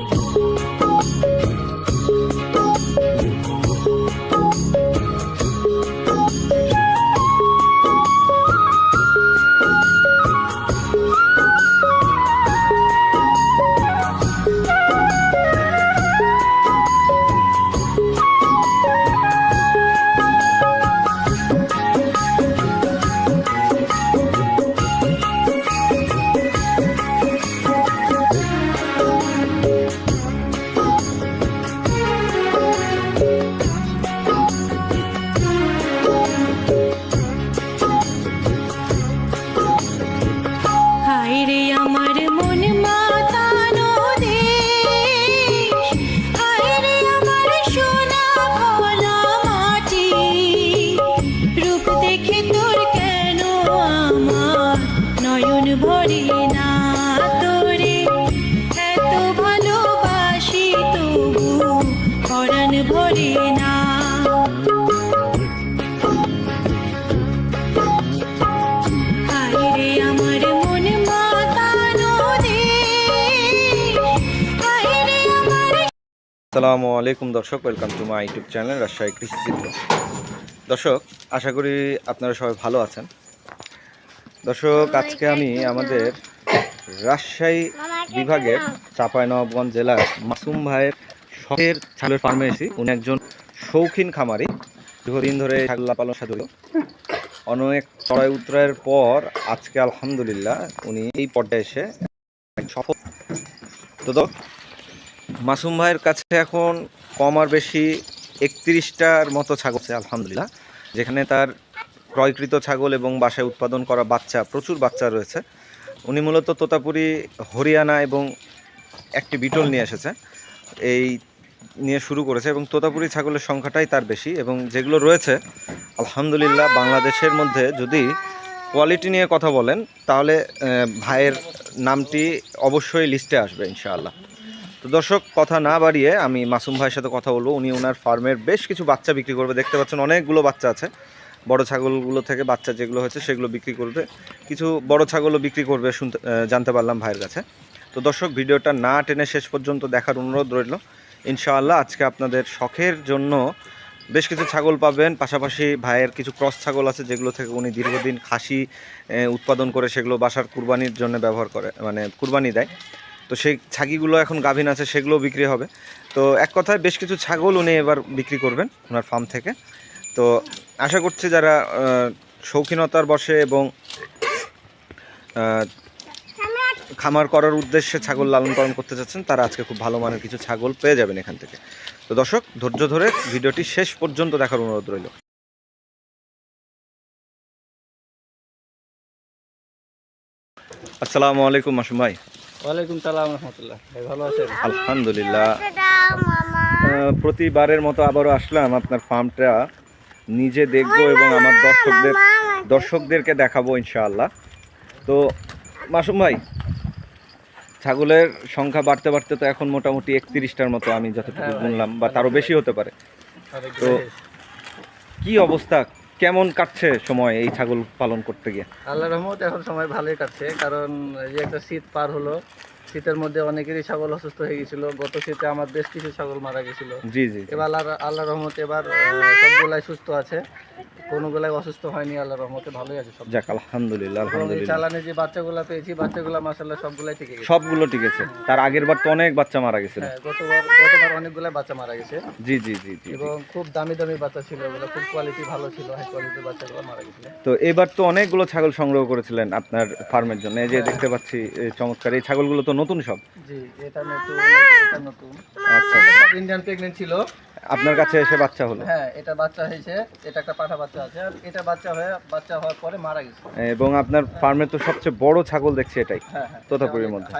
হায় আসসালামু আলাইকুম দর্শক welcome to my YouTube channel Rajshahi Krishi Chitro. দর্শক আশা করি আপনারা সবাই ভালো আছেন। দর্শক আজকে আমি আমাদের রাজশাহী বিভাগের চাঁপাইনবাবগঞ্জ জেলার মাসুম ভাইয়ের শখের ছাগলের ফার্মে এসেছি। উনি একজন শৌখিন খামারি। দীর্ঘদিন ধরে ছাগল পালন সাথে অনেক চড়াই উত্তরায়ের পর আজকে আলহামদুলিল্লাহ উনি এই পর্যায়ে এসে সফল তো মাসুম ভাইয়ের কাছে এখন কম আর বেশি একত্রিশটার মতো ছাগল আছে, আলহামদুলিল্লাহ। যেখানে তার ক্রয়কৃত ছাগল এবং বাসায় উৎপাদন করা বাচ্চা, প্রচুর বাচ্চা রয়েছে। উনি মূলত তোতাপুরি, হরিয়ানা এবং একটি বিটল নিয়ে এসেছে। এই নিয়ে শুরু করেছে এবং তোতাপুরি ছাগলের সংখ্যাটাই তার বেশি এবং যেগুলো রয়েছে, আলহামদুলিল্লাহ বাংলাদেশের মধ্যে যদি কোয়ালিটি নিয়ে কথা বলেন, তাহলে ভাইয়ের নামটি অবশ্যই লিস্টে আসবে, ইনশাআল্লাহ। তো দর্শক, কথা না বাড়িয়ে আমি মাসুম ভাইয়ের সাথে কথা বলব। উনি ওনার ফার্মের বেশ কিছু বাচ্চা বিক্রি করবে। দেখতে পাচ্ছেন অনেকগুলো বাচ্চা আছে। বড় ছাগলগুলো থেকে বাচ্চা যেগুলো হয়েছে সেগুলো বিক্রি করবে। কিছু বড় ছাগলও বিক্রি করবে শুনতে জানতে পারলাম ভাইয়ের কাছে। তো দর্শক, ভিডিওটা না টেনে শেষ পর্যন্ত দেখার অনুরোধ রইল। ইনশাআল্লাহ আজকে আপনাদের শখের জন্য বেশ কিছু ছাগল পাবেন। পাশাপাশি ভাইয়ের কিছু ক্রস ছাগল আছে যেগুলো থেকে উনি দীর্ঘদিন খাসি উৎপাদন করে সেগুলো বাসার কুরবানির জন্য ব্যবহার করে মানে কুরবানি দেয়। তো সেই ছাগিগুলো এখন গাভিন আছে সেগুলো বিক্রি হবে। তো এক কথায় বেশ কিছু ছাগল উনি এবার বিক্রি করবেন ওনার ফার্ম থেকে। তো আশা করছি যারা শৌখিনতার বসে এবং খামার করার উদ্দেশ্যে ছাগল লালন পালন করতে চাচ্ছেন তারা আজকে খুব ভালো মানের কিছু ছাগল পেয়ে যাবেন এখান থেকে। তো দর্শক, ধৈর্য ধরে ভিডিওটি শেষ পর্যন্ত দেখার অনুরোধ রইল। আসসালামু আলাইকুম মাসুম ভাই। ওয়ালাইকুম সালাম রহমতুল্লাহ। ভাই ভালো আছেন? আলহামদুলিল্লাহ। প্রতিবারের মতো আবারও আসলাম আপনার ফার্মটা। নিজে দেখব এবং আমার দর্শকদের দর্শকদেরকে দেখাবো ইনশাআল্লাহ। তো মাসুম ভাই ছাগলের সংখ্যা বাড়তে বাড়তে তো এখন মোটামুটি একত্রিশটার মতো আমি যতটুকু হ্যাঁ ভাই, শুনলাম বা তারও বেশি হতে পারে। তো। কি অবস্থা? কেমন কাটছে সময় এই ছাগল পালন করতে গিয়ে? আল্লাহ রহমত এখন সময় ভালোই কাটছে, কারণ এই যে একটা শীত পার হলো শীতের মধ্যে অনেকেরই ছাগল অসুস্থ হয়ে গেছিল। গত শীতে আমার বেশ কিছু ছাগল মারা গেছিল। জি জি। এবার আল্লাহ আল্লাহ রহমত এবার সবগুলাই সুস্থ আছে। কোনোগুলাই অসুস্থ হয়নি আল্লাহ রহমতে ভালোই আছে সব যাক আলহামদুলিল্লাহ আলহামদুলিল্লাহ। চালানে যে বাচ্চাগুলো পেয়েছি বাচ্চাগুলো মাসাল্লাহ সবগুলাই থেকে গেছে। সবগুলো ঠিক আছে। তার আগের বার তো অনেক বাচ্চা মারা গেছিল। হ্যাঁ গতবার গতবার অনেকগুলাই বাচ্চা মারা গেছে। জি জি জি জি জি। এবং খুব দামি দামি বাচ্চা ছিল ওগুলো খুব কোয়ালিটি ভালো ছিল হাই কোয়ালিটির বাচ্চাগুলো মারা গেছিল। তো এবার তো অনেকগুলো ছাগল সংগ্রহ করেছিলেন আপনার ফার্মের জন্য। এই যে দেখতে পাচ্ছি চমৎকার এই ছাগলগুলো তো নতুন সব? জি এটা নতুন এটা নতুন। আচ্ছা আচ্ছা। ইন্ডিয়ান প্রেগনেন্ট ছিল। আপনার কাছে এসে বাচ্চা হলো? হ্যাঁ এটা বাচ্চা হয়েছে। এটা একটা পাঠা বাচ্চা আছে। আর এটা বাচ্চা হয়ে বাচ্চা হওয়ার পরে মারা গেছে। এবং আপনার ফার্মে তো সবচেয়ে বড় ছাগল দেখছি এটাই হ্যাঁ হ্যাঁ তোতাপুরির মধ্যে।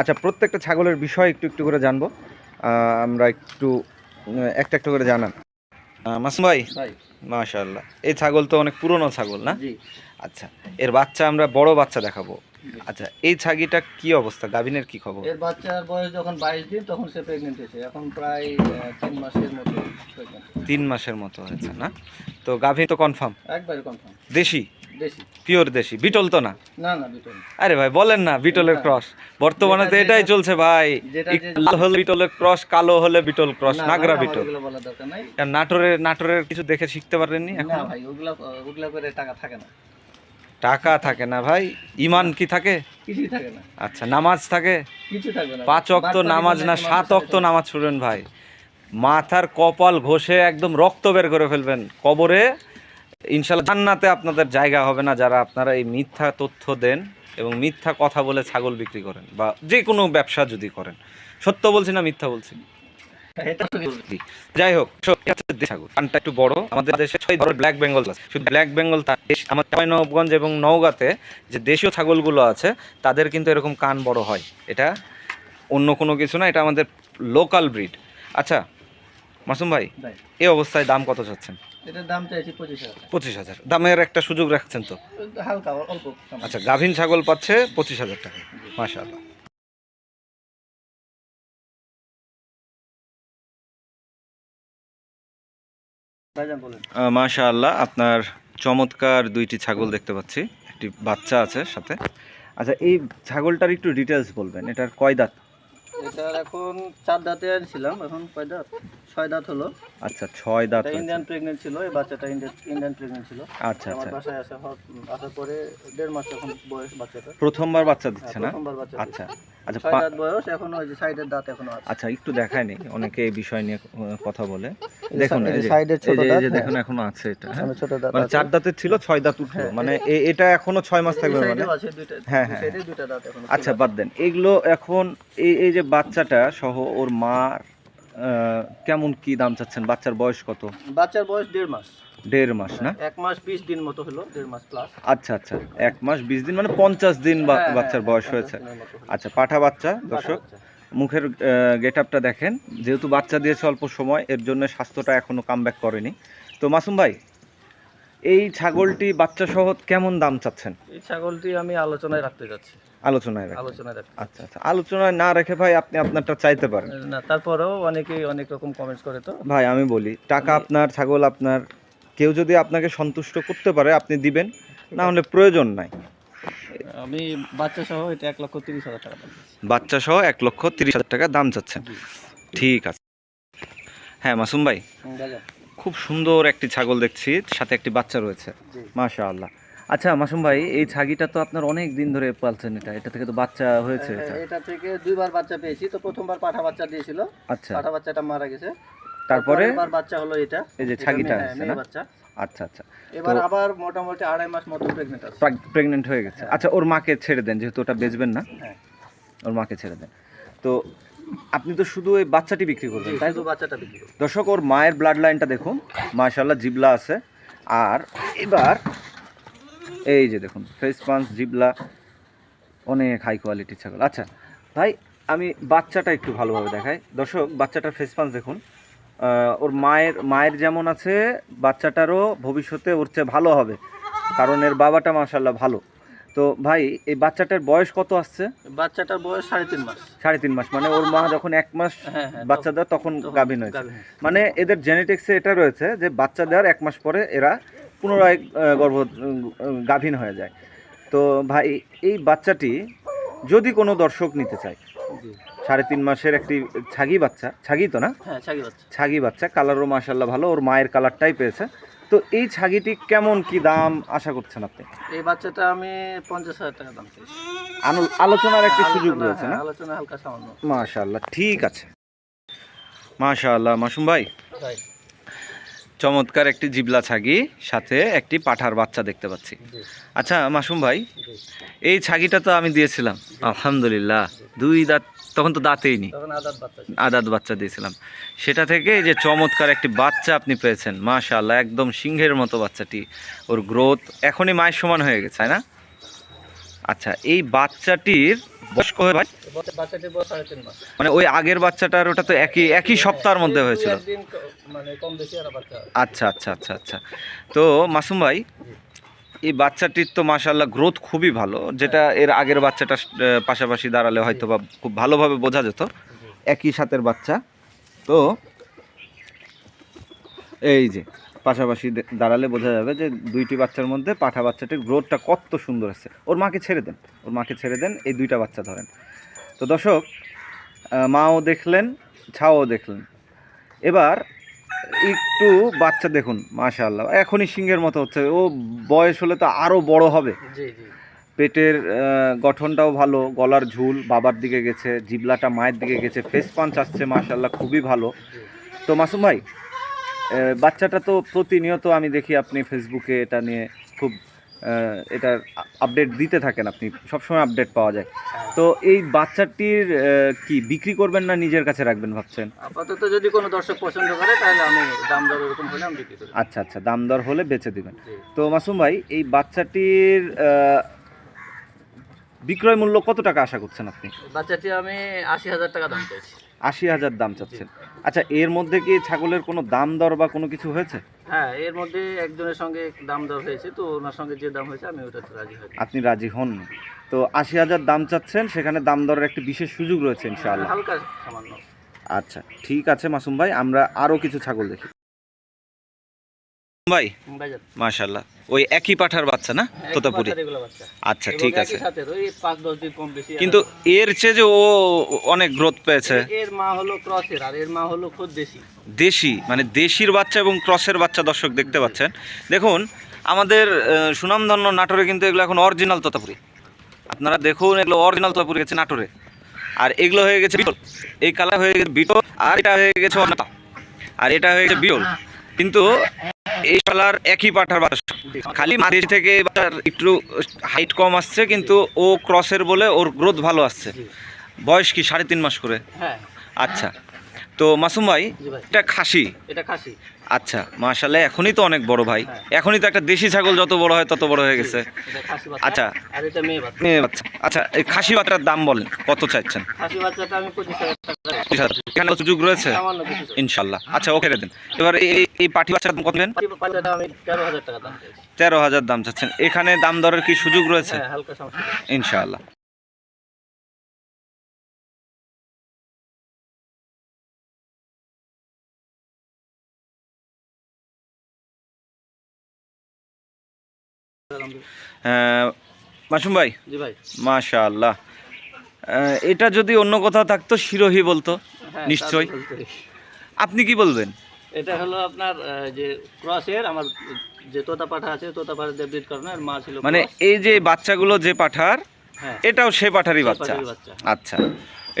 আচ্ছা প্রত্যেকটা ছাগলের বিষয় একটু একটু করে জানব। আমরা একটু একটা একটা করে জানান। মাসুম ভাই? ভাই। মাশাআল্লাহ। এই ছাগল তো অনেক পুরনো ছাগল না? আচ্ছা এর বাচ্চা আমরা বড় বাচ্চা দেখাবো। আচ্ছা এই ছাগিটা কি অবস্থা? গাভিনের কি খবর? এর বাচ্চার বয়স যখন বাইশ দিন তখন সে প্রেগনেন্ট হয়েছে। এখন প্রায় আহ, তিন মাসের মতো তিন মাসের মতো হয়েছে না? তো গাভী তো কনফার্ম একবারে কনফার্ম দেশি? দেশি। পিওর দেশি? বিটল তো না? না না বিটল আরে ভাই বলেন না বিটলের ক্রস বর্তমানে তো এটাই চলছে ভাই। লাল হলে বিটলের ক্রস কালো হলে বিটল ক্রস নাগরা বিটল। নাটোরের নাটোরের কিছু দেখে শিখতে পারেননি না এখন? ভাই ওগুলা ওগুলা করে টাকা থাকে না। টাকা থাকে না ভাই? ইমান কি থাকে? কিছুই থাকে না। আচ্ছা নামাজ থাকে? কিছু থাকবে না। পাঁচ অক্ত নামাজ না সাত অক্ত নামাজ পড়বেন ভাই। মাথার কপাল ঘষে একদম রক্ত বের করে ফেলবেন। কবরে ইনশাল্লাহ জান্নাতে আপনাদের জায়গা হবে না যারা আপনারা এই মিথ্যা তথ্য দেন এবং মিথ্যা কথা বলে ছাগল বিক্রি করেন বা যে কোনো ব্যবসা যদি করেন। সত্য বলছি না মিথ্যা বলছি। যাই হোক দেশি কানটা একটু বড় আমাদের দেশে ছয় ধরনের ব্ল্যাক বেঙ্গল আছে। শুধু ব্ল্যাক বেঙ্গল আমার চাঁপাইনবাবগঞ্জ এবং নওগাঁতে যে দেশীয় ছাগলগুলো আছে তাদের কিন্তু এরকম কান বড় হয়। এটা অন্য কোনো কিছু না এটা আমাদের লোকাল ব্রিড আচ্ছা মাসুম ভাই এই অবস্থায় দাম কত চাচ্ছেন? এটার দাম চাইছি পঁচিশ হাজার। দামের একটা সুযোগ রাখছেন তো? হালকা অল্প আচ্ছা গাভিন ছাগল পাচ্ছে পঁচিশ হাজার টাকা। মাশাআল্লাহ। ভাইজান আল্লাহ আপনার চমৎকার দুইটি ছাগল দেখতে পাচ্ছি। একটি বাচ্চা আছে সাথে। আচ্ছা এই ছাগলটার একটু ডিটেলস বলবেন, এটার কয় দাঁত? এটার এখন চার দাঁতে আনছিলাম এখন কয় দাঁত? ছয় দাঁত হলো। আচ্ছা ছয় দাঁত ইন্ডিয়ান প্রেগনেন্ট ছিল এই বাচ্চাটা ইন্ডিয়ান ইন্ডিয়ান প্রেগনেন্ট ছিল। আচ্ছা আমার আচ্ছা। বাসায় আসা আসার পরে দেড় মাস এখন বয়স বাচ্চাটা। প্রথমবার বাচ্চা হ্যাঁ, দিচ্ছে না? প্রথমবার বাচ্চা আচ্ছা আচ্ছা ছয় দাঁত বয়স এখনও ওই যে সাইডের দাঁত এখনও আছে। আচ্ছা একটু দেখায় নেই অনেকে এই বিষয় নিয়ে কথা বলে। দেখুন এই সাইডের ছোট যে- এই যে হ্যাঁ। দেখুন এখনও আছে এটা হ্যাঁ? ছোট দাঁত মানে চার দাঁতের ছিল ছয় দাঁত উঠল। মানে এটা এখনও ছয় মাস থাকবে মানে? হ্যাঁ, হ্যাঁ, দাঁত আচ্ছা বাদ দেন। এগুলো এখন এই এই যে বাচ্চাটা সহ ওর মার কেমন কি দাম চাচ্ছেন? বাচ্চার বয়স কত? বাচ্চার বয়স দেড় মাস। দেড় মাস না? এক মাস বিশ দিন মতো হলো দেড় মাস প্লাস আচ্ছা আচ্ছা। এক মাস বিশ দিন মানে পঞ্চাশ দিন বা- বাচ্চার বয়স হয়েছে। আচ্ছা পাঠা বাচ্চা দর্শক মুখের গেট আপটা দেখেন। যেহেতু বাচ্চা দিয়েছে অল্প সময় এর জন্য স্বাস্থ্যটা এখনও কামব্যাক করেনি। তো মাসুম ভাই এই ছাগলটি বাচ্চা সহ কেমন দাম চাচ্ছেন? এই ছাগলটি আমি আলোচনায় রাখতে যাচ্ছি। আলোচনায় আচ্ছা আচ্ছা। আলোচনায় না রেখে ভাই আপনি আপনারটা চাইতে পারেন। না তারপরেও অনেকেই অনেক রকম কমেন্টস করে তো। ভাই আমি বলি টাকা আপনার ছাগল আপনার কেউ যদি আপনাকে সন্তুষ্ট করতে পারে আপনি দিবেন। না হলে প্রয়োজন নাই। আমি বাচ্চা সহ এটা এক লক্ষ তিরিশ হাজার টাকা বাচ্চা সহ এক লক্ষ তিরিশ হাজার টাকা দাম চাচ্ছেন। ঠিক আছে। হ্যাঁ মাসুম ভাই খুব সুন্দর একটি ছাগল দেখছি সাথে একটি বাচ্চা রয়েছে। জি। মাশা আল্লাহ আচ্ছা মাসুম ভাই এই ছাগিটা তো আপনার অনেক দিন ধরে পালছেন এটা। এটা থেকে তো বাচ্চা হয়েছে এটা। থেকে দুইবার বাচ্চা পেয়েছি। তো প্রথমবার পাঠা বাচ্চা দিয়েছিল। আচ্ছা। পাঠা বাচ্চাটা মারা গেছে। তারপরে? এবার বাচ্চা হলো এটা। এই যে ছাগিটা হ্যাঁ, আছে না? বাচ্চা। আচ্ছা আচ্ছা। এবার আবার মোটামুটি আড়াই মাস মতো প্রেগনেন্ট আছে। প্রেগনেন্ট হয়ে গেছে। আচ্ছা ওর মাকে ছেড়ে দেন যেহেতু ওটা বেচবেন না। হ্যাঁ। ওর মাকে ছেড়ে দেন। তো আপনি তো শুধু ওই বাচ্চাটি বিক্রি করবেন তাই তো? বাচ্চাটা বিক্রি। দর্শক ওর মায়ের ব্লাড লাইনটা দেখুন। মাশাল্লাহ জিবলা আছে। আর এবার এই যে দেখুন ফেস পাঞ্চ জিবলা অনেক হাই কোয়ালিটির ছাগল। আচ্ছা ভাই আমি বাচ্চাটা একটু ভালোভাবে দেখাই। দর্শক বাচ্চাটার ফেস পাঞ্চ দেখুন। ওর মায়ের মায়ের যেমন আছে বাচ্চাটারও ভবিষ্যতে ওর চেয়ে ভালো হবে। কারণ এর বাবাটা মাশাল্লাহ ভালো। তো ভাই এই বাচ্চাটার বয়স কত আসছে? বাচ্চাটার বয়স সাড়ে তিন মাস। সাড়ে তিন মাস মানে ওর মা যখন এক মাস হ্যাঁ হ্যাঁ বাচ্চা দেওয়া তখন গাভীন হয়েছে। মানে এদের জেনেটিক্সে এটা রয়েছে যে বাচ্চা দেওয়ার এক মাস পরে এরা পুনরায় গর্ভ গাভীন হয়ে যায়। তো ভাই এই বাচ্চাটি যদি কোনো দর্শক নিতে চায় সাড়ে তিন মাসের একটি ছাগি বাচ্চা ছাগি তো না? হ্যাঁ ছাগি বাচ্চা। কালারও মাশাল্লাহ ভালো ওর মায়ের কালারটাই পেয়েছে। তো এই ছাগিটি কেমন কি দাম আশা করছেন আপনি? এই বাচ্চাটা আমি পঞ্চাশ হাজার টাকা দাম আলোচনার একটি সুযোগ রয়েছে না? হ্যাঁ, আলোচনা হালকা সামান্য। মাশাল্লাহ ঠিক আছে। মাশাল্লাহ মাসুম ভাই। ভাই। চমৎকার একটি জিবলা ছাগি সাথে একটি পাঠার বাচ্চা দেখতে পাচ্ছি। আচ্ছা মাসুম ভাই এই ছাগিটা তো আমি দিয়েছিলাম। আলহামদুলিল্লাহ দুই দাঁত তখন তো দাঁতেই নি আদাত বাচ্চা দিয়েছিলাম। সেটা থেকে যে চমৎকার একটি বাচ্চা আপনি পেয়েছেন মাশাআল্লাহ একদম সিংহের মতো বাচ্চাটি ওর গ্রোথ এখনই মায়ের সমান হয়ে গেছে তাই না? আচ্ছা এই বাচ্চাটির বয়স কবে ভাই? বাচ্চাটির মানে ওই আগের বাচ্চাটার ওটা তো একই একই সপ্তাহের মধ্যে হয়েছিল। আচ্ছা আচ্ছা আচ্ছা আচ্ছা। তো মাসুম ভাই, এই বাচ্চাটির তো মাশাল্লাহ গ্রোথ খুবই ভালো, যেটা এর আগের বাচ্চাটা পাশাপাশি দাঁড়ালে হয়তো বা খুব ভালোভাবে বোঝা যেত। একই সাথের বাচ্চা। তো এই যে পাশাপাশি দাঁড়ালে বোঝা যাবে যে দুইটি বাচ্চার মধ্যে পাঠা বাচ্চাটির গ্রোথটা কত সুন্দর আছে। ওর মাকে ছেড়ে দেন ওর মাকে ছেড়ে দেন এই দুইটা বাচ্চা ধরেন। তো দর্শক মাও দেখলেন ছাও দেখলেন। এবার একটু বাচ্চা দেখুন মাশাআল্লাহ এখনই সিংহের মতো হচ্ছে। ও বয়স হলে তো আরও বড় হবে। পেটের গঠনটাও ভালো গলার ঝুল বাবার দিকে গেছে জিবলাটা মায়ের দিকে গেছে ফেস পাঞ্চ আসছে মাশাআল্লাহ খুবই ভালো। তো মাসুম ভাই বাচ্চাটা তো প্রতিনিয়ত আমি দেখি আপনি ফেসবুকে এটা নিয়ে খুব এটার আপডেট দিতে থাকেন আপনি সবসময় আপডেট পাওয়া যায়। তো এই বাচ্চাটির কি বিক্রি করবেন না নিজের কাছে রাখবেন ভাবছেন? আপাতত যদি কোনো দর্শক পছন্দ করে তাহলে আমি দাম দর ওরকম হলে আমি বিক্রি করি। আচ্ছা আচ্ছা দাম দর হলে বেচে দিবেন। তো মাসুম ভাই এই বাচ্চাটির বিক্রয় মূল্য কত টাকা আশা করছেন আপনি? বাচ্চাটি আমি আশি হাজার টাকা দাম পেয়েছি। আশি হাজার দাম চাচ্ছেন। আচ্ছা এর মধ্যে কি ছাগলের কোনো দাম দর বা কোনো কিছু হয়েছে? হ্যাঁ এর মধ্যে একজনের সঙ্গে দাম দর হয়েছে তো ওনার সঙ্গে যে দাম হয়েছে আমি ওটাতে রাজি হই আপনি রাজি হন তো আশি হাজার দাম চাচ্ছেন সেখানে দাম দরের একটি বিশেষ সুযোগ রয়েছে ইনশাআল্লাহ। হালকা সামান্য। আচ্ছা ঠিক আছে মাসুম ভাই আমরা আরও কিছু ছাগল দেখি। ভাই মাশাল্লাহ ওই একই পাঠার বাচ্চা না? তোতাপুরি? আচ্ছা ঠিক আছে। কিন্তু এর চেয়ে যে ও অনেক গ্রোথ পেয়েছে। এর মা হলো ক্রসের আর এর মা হলো খুদ দেশি। দেশি মানে দেশির বাচ্চা এবং ক্রসের বাচ্চা দর্শক দেখতে পাচ্ছেন। দেখুন আমাদের সুনামধন্য নাটোরে কিন্তু এগুলো এখন অরিজিনাল তোতাপুরি। আপনারা দেখুন এগুলো অরিজিনাল তোতাপুরি গেছে নাটোরে। আর এগুলো হয়ে গেছে বিটল। এই কালার হয়ে গেছে বিটল আর এটা হয়ে গেছে অনাতা আর এটা হয়ে গেছে বিটল। কিন্তু এই শালার একই পাঠার বাস খালি মাটির থেকে এবার একটু হাইট কম আসছে কিন্তু ও ক্রসের বলে ওর গ্রোথ ভালো আসছে। বয়স কি সাড়ে তিন মাস করে? হ্যাঁ। আচ্ছা। তো মাসুম ভাই এটা খাসি? এটা খাসি। আচ্ছা মাশাল্লাহ এখনই তো অনেক বড় ভাই। হ্যাঁ। এখনই তো একটা দেশি ছাগল যত বড় হয় তত বড় হয়ে গেছে। আচ্ছা। আর এটা মেয়ে বাচ্চা। মেয়ে বাচ্চা। আচ্ছা এই খাসি বাচ্চার দাম বলেন কত চাইছেন। এখানে সুযোগ রয়েছে? ইনশাল্লাহ আচ্ছা ওকে দেন। এবার এই এই পাঠি বাচ্চার দাম কত নেন? পাখি বাচ্চাটা আমি তেরো হাজার টাকা দাম চাচ্ছেন। এখানে দাম দরের কি সুযোগ রয়েছে? হ্যাঁ মাসুম ভাই? জি ভাই। মাশাআল্লাহ। এটা যদি অন্য কোথাও থাকতো শিরোহী বলতো হ্যাঁ, বলতেই। আপনি কি বলবেন? এটা হলো আপনার যে ক্রসের আমার যে তোতা পাঠা আছে তোতা পাঠা দিয়ে ব্রিড করানো আর মা ছিল মানে এই যে বাচ্চাগুলো যে পাঠার হ্যাঁ। এটাও সে পাঠারই বাচ্চা। আচ্ছা।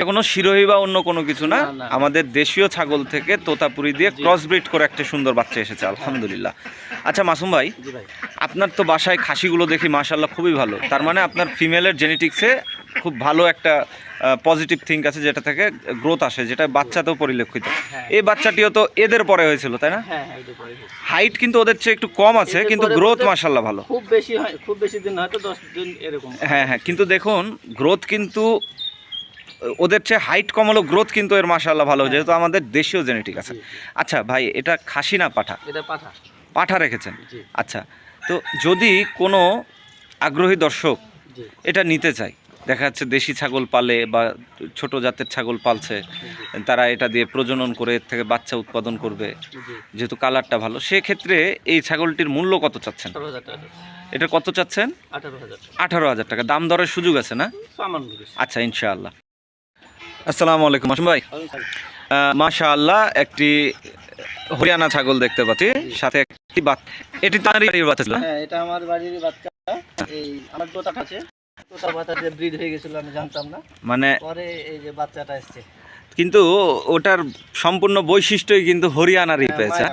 এ কোনো শিরোহী বা অন্য কোনো কিছু না। আমাদের দেশীয় ছাগল থেকে তোতাপুরি দিয়ে। ক্রস ব্রিড করে একটা সুন্দর বাচ্চা এসেছে আলহামদুলিল্লাহ আচ্ছা মাসুম ভাই আপনার তো বাসায় খাসিগুলো দেখি মাশাল্লাহ খুবই ভালো তার মানে আপনার ফিমেলের জেনেটিক্সে খুব ভালো একটা পজিটিভ থিঙ্ক আছে যেটা থেকে গ্রোথ আসে যেটা বাচ্চাতেও পরিলক্ষিত হ্যাঁ। এই বাচ্চাটিও তো এদের পরে হয়েছিল তাই না হ্যাঁ হ্যাঁ। হাইট কিন্তু ওদের চেয়ে একটু কম আছে কিন্তু গ্রোথ মাশাল্লাহ ভালো খুব বেশি হয় খুব বেশি দিন হয়তো দশ দিন এরকম হ্যাঁ হ্যাঁ কিন্তু দেখুন গ্রোথ কিন্তু ওদের চেয়ে হাইট কম হলো গ্রোথ কিন্তু এর মাশাল্লাহ ভালো হ্যাঁ। যেহেতু আমাদের দেশীয় জেনেটিক আছে। আচ্ছা ভাই এটা খাসি না পাঠা? এটা পাঠা। পাঠা রেখেছেন? আচ্ছা তো যদি কোনো আগ্রহী দর্শক এটা নিতে চায় দেখা যাচ্ছে দেশি ছাগল পালে বা ছোট জাতের ছাগল পালছে তারা এটা দিয়ে প্রজনন করে এর থেকে বাচ্চা উৎপাদন করবে যেহেতু কালারটা ভালো সেক্ষেত্রে এই ছাগলটির মূল্য কত চাচ্ছেন? এটা কত চাচ্ছেন? আঠারো হাজার টাকা। দাম দরের সুযোগ আছে না? আচ্ছা ইনশাআল্লাহ। আসসালামু আলাইকুম আসম ভাই। আমি মাশা আল্লাহ একটি হরিয়ানা ছাগল দেখতে পাচ্ছি। সাথে একটি বাচ্চা এটি তারই বাড়ির বাচ্চা ছিল? হ্যাঁ এটা আমার বাড়ির বাচ্চা। এই আমার তোতা আছে। তোতা বাচ্চা যে ব্রিড হয়ে গেছিল আমি জানতাম না। মানে পরে এই যে বাচ্চাটা এসছে। কিন্তু ওটার সম্পূর্ণ বৈশিষ্ট্যই কিন্তু হরিয়ানারই হ্যাঁ, পেয়েছে।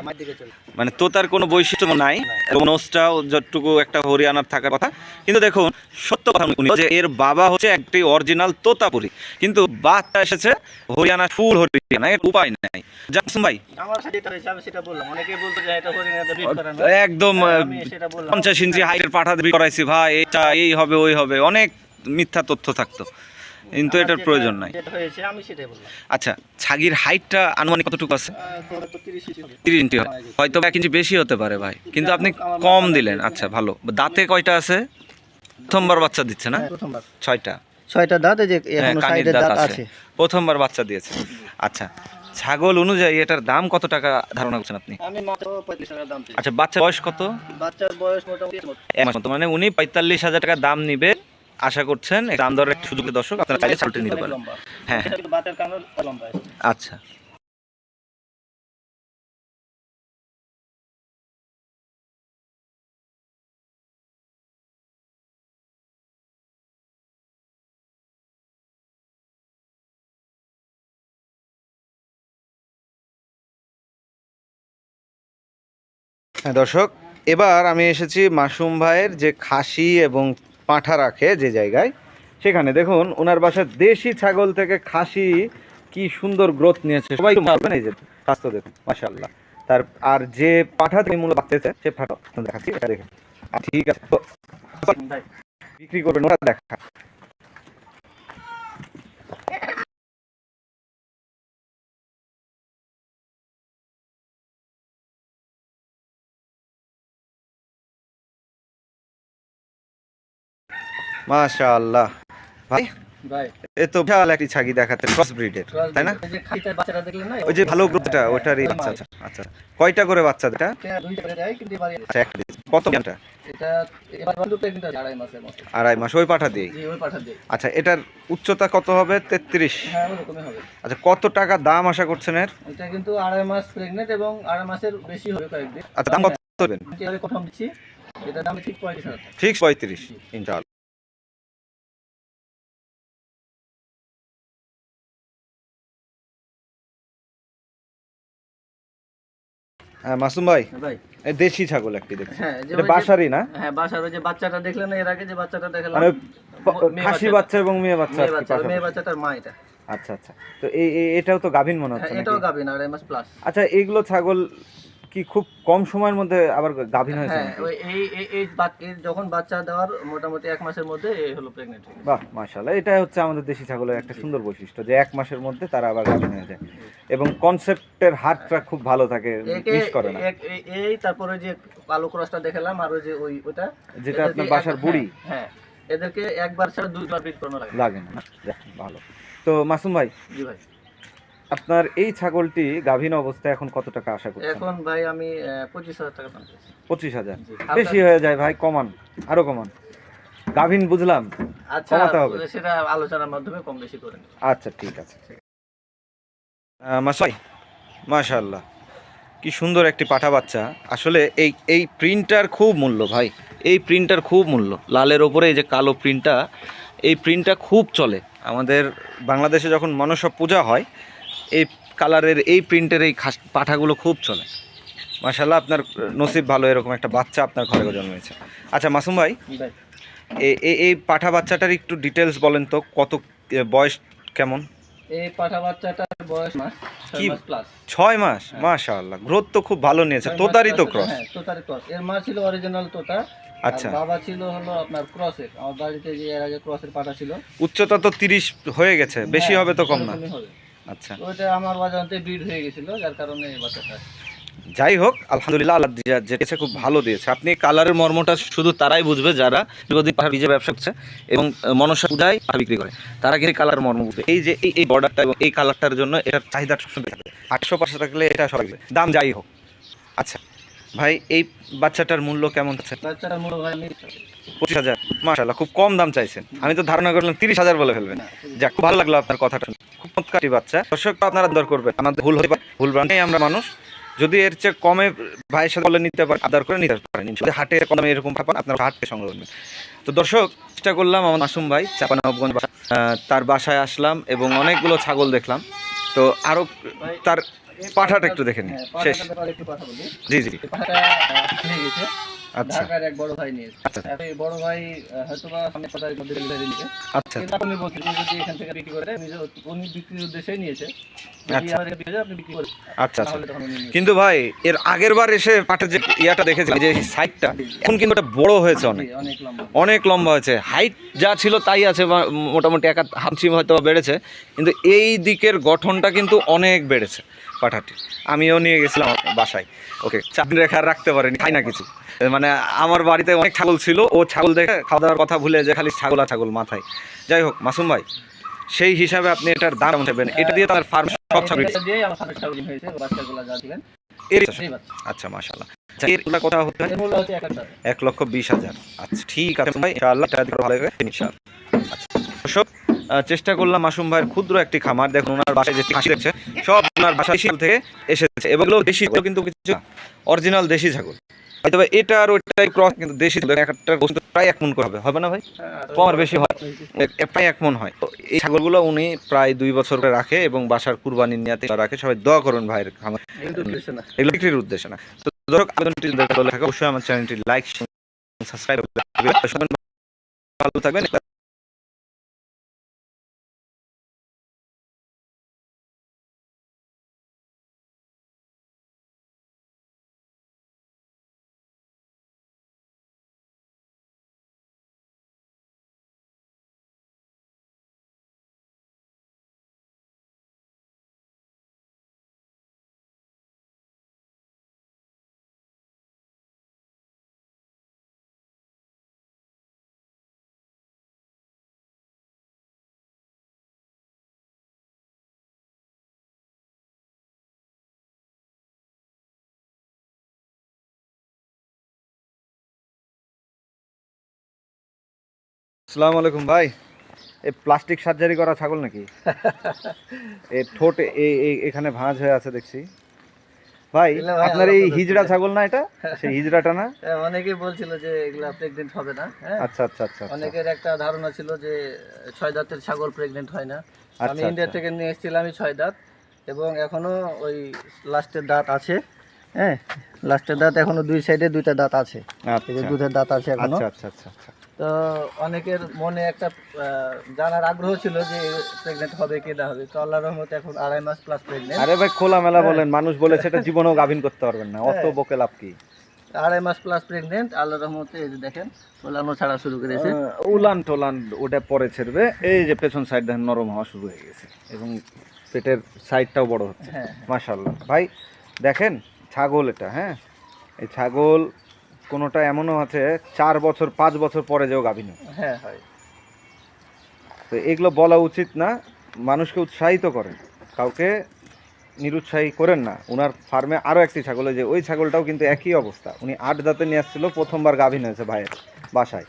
মানে তোতার কোনো বৈশিষ্ট্য নাই এবং নোজটাও যতটুকু একটা হরিয়ানার থাকার কথা। কিন্তু দেখুন সত্য কথা উনি যে এর বাবা হচ্ছে একটি অরিজিনাল তোতাপুরি। কিন্তু বাচ্চা এসেছে হরিয়ানা ফুল হরিয়ানা এর উপায় নাই। জানসুন ভাই? একদম হ্যাঁ, পঞ্চাশ ইঞ্চি হাইটের পাঠা করাইছি ভাই এটা এই হবে ওই হবে। অনেক মিথ্যা তথ্য থাকতো। কিন্তু এটার প্রয়োজন নাই। আচ্ছা ছাগির হাইটটা আনুমানিক কতটুকু আছে? আহ, তোরা তো 30 ইঞ্চি হবে। তিরিশ ইঞ্চি হয়তো এক ইঞ্চি বেশি হতে পারে ভাই। কিন্তু আপনি কম দিলেন। আচ্ছা ভালো। দাঁতে কয়টা আছে? প্রথমবার বাচ্চা দিচ্ছে না? হ্যাঁ, ছয়টা। ছয়টা দাঁত যে হ্যাঁ, কানির দাঁত আছে। প্রথমবার বাচ্চা দিয়েছে। আচ্ছা ছাগল অনুযায়ী এটার দাম কত টাকা ধারণা করছেন আপনি? আচ্ছা বাচ্চা বয়স কত? বাচ্চার বয়স মোটামুটি এক মাস মানে উনি পঁয়তাল্লিশ হাজার টাকা দাম নিবে। আশা করছেন দাম দরের একটা সুযোগ দর্শক আপনারা চাইলে ছাগলটি নিতে পারেন। হ্যাঁ সেটা কিন্তু বাতের কারণে লম্বা আছে। আচ্ছা। হ্যাঁ দর্শক এবার আমি এসেছি মাসুম ভাইয়ের যে খাসি এবং পাঁঠা রাখে যে জায়গায় সেখানে দেখুন ওনার বাসায় দেশি ছাগল থেকে খাসি কি সুন্দর গ্রোথ নিয়েছে। সবাই ভাববেন এই যে স্বাস্থ্য দেখুন মাশাল্লাহ তার আর যে পাঠা তিনি মূল্য বাড়তেছে সে পাঠা দেখাচ্ছি এটা দেখুন। ঠিক আছে বিক্রি করবেন ওটা দেখা। মাশাআল্লাহ। ভাই ভাই, এ তো বিশাল একটি ছাগি দেখাতে ক্রস ব্রিডের তাই না? ওই যে ভালো ওটারই বাচ্চা আচ্ছা আচ্ছা কয়টা করে বাচ্চা এটা আচ্ছা একটা কত আড়াই মাস ওই পাঠা দিয়ে? আচ্ছা এটার উচ্চতা কত হবে? তেত্রিশ? হ্যাঁ আচ্ছা কত টাকা দাম আশা করছেন এর? এটা কিন্তু আড়াই মাস প্রেগনেন্ট এবং আড়াই মাসের বেশি হবে কয়েকদিন। আচ্ছা দাম কত দেবেন? আমি দিচ্ছি? এটা দাম ঠিক পঁয়ত্রিশ হাজার পঁয়ত্রিশ ইনশাআল্লাহ। হ্যাঁ মাসুম ভাই ভাই। এই দেশি ছাগল একটি দেখছি। হ্যাঁ এটা বাসারই না? হ্যাঁ বাসার ওই যে বাচ্চাটা দেখলেন না এর আগে যে বাচ্চাটা দেখলাম? মানে খাসি বাচ্চা এবং মেয়ে বাচ্চা মেয়ে বাচ্চা মেয়ে বাচ্চাটার মা এটা। আচ্ছা আচ্ছা। তো এই এটাও তো গাভিন মনে হ্যাঁ হচ্ছে এটাও গাভিন আর প্লাস আচ্ছা এইগুলো ছাগল কি খুব কম সময়ের মধ্যে আবার গাভিন হয়েছে হ্যাঁ এই এই- যখন বাচ্চা দেওয়ার মোটামুটি এক মাসের মধ্যে এই হলো প্রেগনেন্ট বাহ মাশাআল্লাহ। এটা হচ্ছে আমাদের দেশি ছাগলের একটা সুন্দর বৈশিষ্ট্য যে এক মাসের মধ্যে তারা আবার গাভিন হয়ে যায়। এবং কনসেপ্টের হাতটা খুব ভালো থাকে মিস করে না। এই তারপরে যে কালো ক্রসটা দেখালাম আর ওই যে ওই ওটা যেটা আপনার বাসার বুড়ি। হ্যাঁ হ্যাঁ। এদেরকে একবার ছাড়া দুইবার ব্রিড করানো লাগে। লাগে না। ভালো। তো মাসুম ভাই জি ভাই। আপনার এই ছাগলটি গাভীন অবস্থায় এখন কত টাকা আশা করছেন? এখন ভাই আমি পঁচিশ হাজার টাকা দাম পঁচিশ হাজার। বেশি হয়ে যায় ভাই কমান আরও কমান। গাভীন বুঝলাম আচ্ছা কমাতে হবে। সেটা আলোচনার মাধ্যমে কম বেশি করে নেব। আচ্ছা ঠিক আছে। মাসাই মাশাল্লাহ কি সুন্দর একটি পাঠা বাচ্চা। আসলে এই এই প্রিন্টার খুব মূল্য ভাই। এই প্রিন্টার খুব মূল্য। লালের ওপরে এই যে কালো প্রিন্টটা এই প্রিন্টটা খুব চলে। আমাদের বাংলাদেশে যখন মনসা পূজা হয় এই কালারের এই প্রিন্টের এই খাস পাঠাগুলো খুব চলে। মাশাল্লাহ আপনার নসিব ভালো এরকম একটা বাচ্চা আপনার ঘরে জন্মেছে। আচ্ছা মাসুম ভাই ভাই। এ- এ- এই পাঠা বাচ্চাটার একটু ডিটেলস বলেন তো কত বয়স কেমন? এই পাঠা বাচ্চাটার বয়স মাস কি- ছয় মাস? মাশাআল্লাহ গ্রোথ তো খুব ভালো নিয়েছে তোতারই তো ক্রস হ্যাঁ তোতারি ক্রস এর মা ছিল অরিজিনাল তোতা আচ্ছা। বাবা ছিল হলো আপনার ক্রসের আমার বাড়িতে যে এর আগে ক্রসের পাটা ছিল। উচ্চতা তো তিরিশ হয়ে গেছে বেশি হ্যাঁ, হবে তো কম না। আচ্ছা। ওইটা আমার বাজানতে ব্রিড হয়ে গেছিল যার কারণে এই বাচ্চাটা। যাই হোক আলহামদুলিল্লাহ আল্লাহ যেটা খুব ভালো দিয়েছে। আপনি কালারের মর্মটা শুধু তারাই বুঝবে যারা দীর্ঘদিন পাহাড় বীজে ব্যবসা করছে এবং মনসা পূজায় পাহাড় বিক্রি করে। তারা কিন্তু কালার মর্ম বুঝবে। এই যে এই বর্ডারটা এবং এই কালারটার জন্য এটার চাহিদা সবসময় থাকবে আটশো পাঁচশো থাকলে এটা সবাই। দাম যাই হোক। আচ্ছা। ভাই এই বাচ্চাটার মূল্য কেমন আছে? বাচ্চাটার মূল্য ভাই পঁচিশ হাজার। মাশাল্লাহ খুব কম দাম চাইছেন। আমি তো ধারণা করলাম তিরিশ হাজার বলে ফেলবেন। যাক খুব ভালো লাগল আপনার কথাটা খুব চমৎকারই বাচ্চা। দর্শক আপনারা দর করবেন। আমাদের ভুল পারে। ভুল ব্রান্ডেই আমরা মানুষ। যদি এর চেয়ে কমে ভাইয়ের সাথে বলে নিতে পারেন আদার করে নিতে পারেন যদি হাটে কমে এরকম পাবেন আপনারা হাটকে সংগ্রহ করবেন। তো দর্শক চেষ্টা করলাম আমার মাসুম ভাই আহ, তার বাসায় আসলাম এবং অনেকগুলো ছাগল দেখলাম। তো আরও তার পাঠাটা একটু দেখে নিই। হ্যাঁ, শেষ। জি জি। গেছে আচ্ছা। এক বড় ভাই নিয়েছে। এই বড় ভাই হয়তো বা সামনে সপ্তাহের মধ্যে ডেলিভারি নিবে আচ্ছা। কিন্তু আপনি বলছেন যদি এখান থেকে বিক্রি করে নিজে উনি বিক্রির উদ্দেশ্যেই নিয়েছে। আচ্ছা। আমাদের বিক্রি আপনি বিক্রি করেন আচ্ছা তাহলে তখন উনি নিয়ে কিন্তু ভাই এর আগের বার এসে পাটের যে ইয়াটা দেখেছিলাম যে সাইডটা এখন কিন্তু এটা বড় হয়েছে অনেক। অনেক লম্বা। হয়েছে। হাইট যা ছিল তাই আছে মোটামুটি এক হামচি হয়তো বেড়েছে। কিন্তু এই দিকের গঠনটা কিন্তু অনেক বেড়েছে। পাঠাটি আমিও নিয়ে গেছিলাম বাসায়। ওকে চাটনি রেখে রাখতে পারিনি খাই না কিছু। মানে আমার বাড়িতে অনেক ছাগল ছিল ও ছাগল দেখে খাওয়া দাওয়ার কথা ভুলে যে খালি ছাগল আর ছাগল মাথায়। যাই হোক মাসুম ভাই সেই হিসাবে আপনি এটার দাম দেবেন এটা দিয়ে তার ফার্ম সব ছাগল আচ্ছা মাশাল্লাহ আচ্ছা এর কথা হতে এক লক্ষ বিশ হাজার। আচ্ছা ঠিক আছে ভাই ইনশাআল্লাহ এটা ভালো হবে ইনশাআল্লাহ। আচ্ছা চেষ্টা করলাম মাসুম ভাইয়ের ক্ষুদ্র একটি খামার। দেখুন ওনার বাসায় যে হাসি দেখছে সব ওনার বাসা দেশি থেকে এসেছে। এবং এগুলো দেশি ছাগল কিন্তু কিছু অরিজিনাল দেশি ছাগল। হয়তো এটা আর ওইটাই ক্রস কিন্তু দেশি একটা গোস্ত প্রায় এক মন করে হবে। হবে না ভাই? কম আর বেশি হয়। প্রায় এক মন হয়। তো এই ছাগলগুলো উনি প্রায় দুই বছর করে রাখে এবং বাসার কুরবানি নিয়াতে রাখে সবাই দোয়া করুন ভাইয়ের খামার। এগুলো বিক্রির উদ্দেশ্যে না। তো দর্শক আবেদনটি অবশ্যই আমার চ্যানেলটি লাইক সাবস্ক্রাইব ভালো থাকবেন। আসসালামু আলাইকুম ভাই। এই প্লাস্টিক সার্জারি করা ছাগল নাকি? এই ঠোঁট এখানে ভাঁজ হয়ে আছে দেখছি। ভাই আপনার এই হিজড়া ছাগল না এটা? সেই হিজড়াটা না? হ্যাঁ, অনেকেই বলছিল যে এগুলা প্রেগনেন্ট হবে না হ্যাঁ। আচ্ছা আচ্ছা আচ্ছা আচ্ছা। অনেকের একটা ধারণা ছিল যে ছয় দাঁতের ছাগল প্রেগনেন্ট হয় না। আমি আচ্ছা, ইন্ডিয়া আচ্ছা। থেকে নিয়ে এসেছিলাম ছয় দাঁত এবং এখনও ওই লাস্টের দাঁত আছে হ্যাঁ। লাস্টের দাঁত এখনও দুই সাইডে দুইটা দাঁত আছে। আচ্ছা। দুধের দাঁত আছে এখনও। আচ্ছা আচ্ছা আচ্ছা আচ্ছা। তো অনেকের মনে একটা জানার আগ্রহ ছিল যে প্রেগনেন্ট হবে কি না হবে। তো আল্লাহর রহমতে এখন আড়াই মাস প্লাস প্রেগনেন্ট আরে ভাই খোলা মেলা বলেন মানুষ বলে সেটা জীবনেও গাভিন করতে পারবেন না। অত হ্যাঁ। বকে লাভ কি? আড়াই মাস প্লাস প্রেগনেন্ট আল্লাহর রহমতে এই যে দেখেন ওলানো ছাড়া শুরু করেছে। উলান টোলান ওটা পরে ছেড়বে। এই যে পেছন সাইড দেখেন নরম হওয়া শুরু হয়ে গেছে এবং পেটের সাইডটাও বড় হচ্ছে। হ্যাঁ মাশাল্লাহ ভাই দেখেন ছাগল এটা হ্যাঁ? এই ছাগল কোনোটা এমনও আছে চার বছর পাঁচ বছর পরে যেও গাভিনী হ্যাঁ হয়। তো এগুলো বলা উচিত না মানুষকে উৎসাহিত করেন। কাউকে নিরুৎসাহী করেন না। ওনার ফার্মে আরও একটি ছাগল যে ওই ছাগলটাও কিন্তু একই অবস্থা। উনি আট দাঁতে নিয়ে আসছিল প্রথমবার গাভিন হয়েছে ভাইয়ের বাসায়।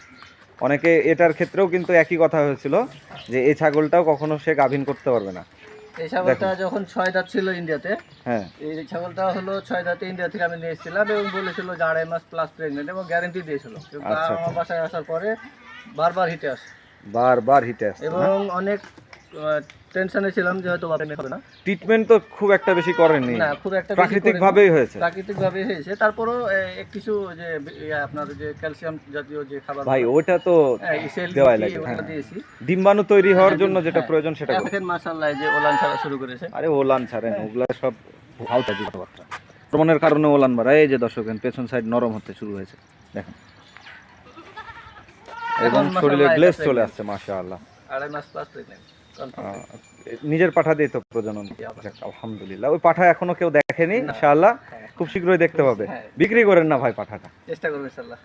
অনেকে এটার ক্ষেত্রেও কিন্তু একই কথা হয়েছিল যে এই ছাগলটাও কখনো সে গাভিন করতে পারবে না। এই ছাগলটা যখন ছয় দাঁত ছিল ইন্ডিয়াতে হ্যাঁ। এই ছাগলটা হলো ছয় দাঁতে ইন্ডিয়া থেকে আমি নিয়ে এসেছিলাম এবং বলেছিল যে আড়াই মাস প্লাস প্রেগনেন্ট এবং গ্যারেন্টি দিয়েছিল। কিন্তু আচ্ছা, আমার বাসায় আসার পরে বারবার হিটে আসে। বারবার হিটে আসে এবং অনেক টেনশনে ছিলাম যে হয়তো হবে না। ট্রিটমেন্ট তো খুব একটা বেশি করেননি। না খুব একটা বেশি প্রাকৃতিক ভাবেই হয়েছে। প্রাকৃতিক হয়েছে। তারপরও কিছু যে আপনার যে ক্যালসিয়াম জাতীয় যে খাবার ভাই ওটা তো হ্যাঁ, দেওয়াই লাগে, হ্যাঁ। দিয়েছি। ডিম্বাণু তৈরি হওয়ার জন্য যেটা হ্যাঁ। প্রয়োজন সেটা। দেখেন মাশাআল্লাহ যে ওলান ছাড়া শুরু করেছে। আরে ওলান ছাড়েন ওগুলা সব কথাবার্তা কারণে ওলান মারা এই যে দর্শক পেছন সাইড নরম হতে শুরু হয়েছে। দেখেন। এবং শরীরে এটা চলে আসছে মাশাআল্লাহ। আড়াই মাস প্লাস প্রেগনেন্ট নিজের পাঠা দিয়ে তো প্রজনন। আলহামদুলিল্লাহ। ওই পাঠা এখনও কেউ দেখেনি ইনশাআল্লাহ। খুব শীঘ্রই দেখতে পাবে। হ্যাঁ। বিক্রি করেন না ভাই পাঠাটা। চেষ্টা করব ইনশাল্লাহ